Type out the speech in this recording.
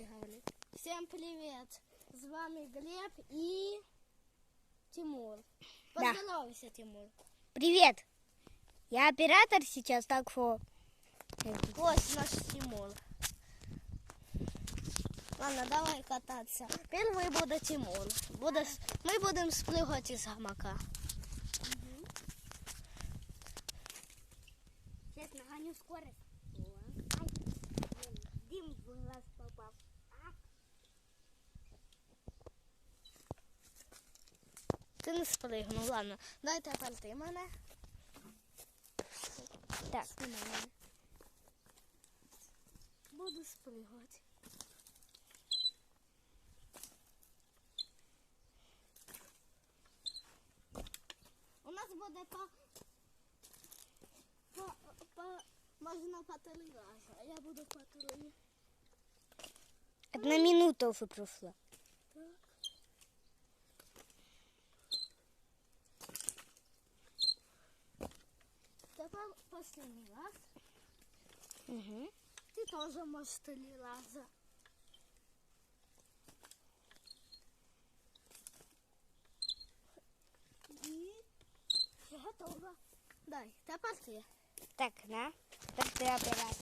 Галя. Всем привет! С вами Глеб и Тимур. Поздоровайся, Тимур. Привет! Я оператор сейчас, так что... Вот наш Тимур. Ладно, давай кататься. Первый буде Тимур. Буде... Ми будемо спригати з гамака. Сейчас нагоню скорость. Ти не спригнув, ладно. Дай тепер мене. Так. Ти мене. Буду спригати. У нас буде по, по, по можна по а я буду по три. Одна минута уже прошла. Так. Тепер останній раз. Угу. Ты тоже можешь три рази. И все готово. Дай, тепер ти. Так, на. Так ты оператор.